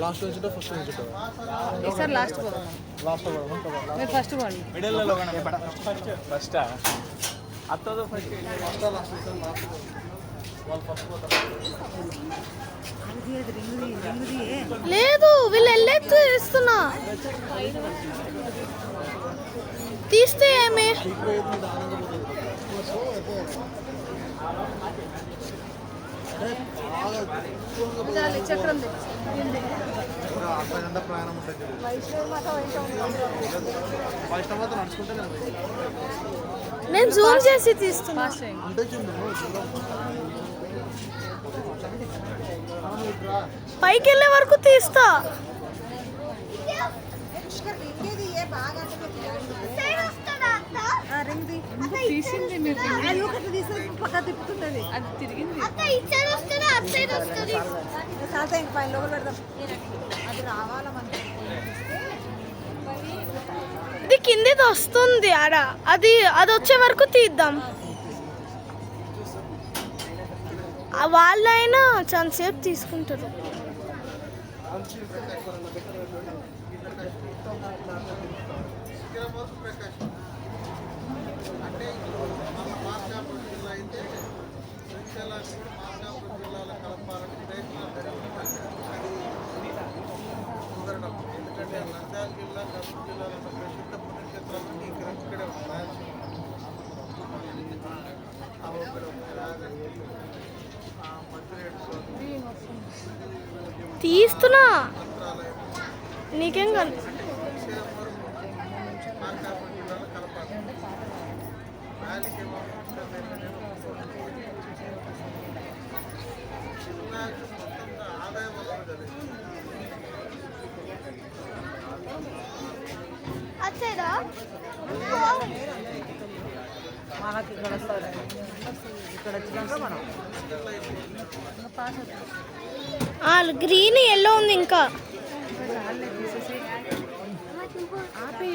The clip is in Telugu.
లాస్ట్ నుంచి ఫస్ట్ నుంచి ఈసారి లాస్ట్ లాస్ట్ మీరు ఫస్ట్ పోండి ఫస్ట్ అత్తదో ఫస్ట్ లేదు వీళ్ళు వెళ్ళేది తీస్తున్నా తీస్తే ఏమి? చక్రం ప్రయాణం ఉంటుంది వైష్ణవ్. నేను జూమ్ చేసి తీస్తున్నా. పైకి వెళ్ళే వరకు తీస్తా. తీసింది అది అది ఇది కిందిది వస్తుంది ఆడ. అది అది వచ్చే వరకు తీద్దాం. ఆ వాళ్ళైనా చాలా సేపు తీసుకుంటారు. జిల్లా కర్నూలు జిల్లాలో ఉన్న ప్రసిద్ధ పుణ్యక్షేత్రాలన్నీ ఇక్కడ ఇక్కడే ఉన్నాయి తీస్తున్నా నీకేం కన్ కలపాలి. మనకి ఇక్కడ వస్తుంది ఇక్కడ వచ్చినాక మనం గ్రీన్ ఎల్లో ఉంది ఇంకా. ఆపి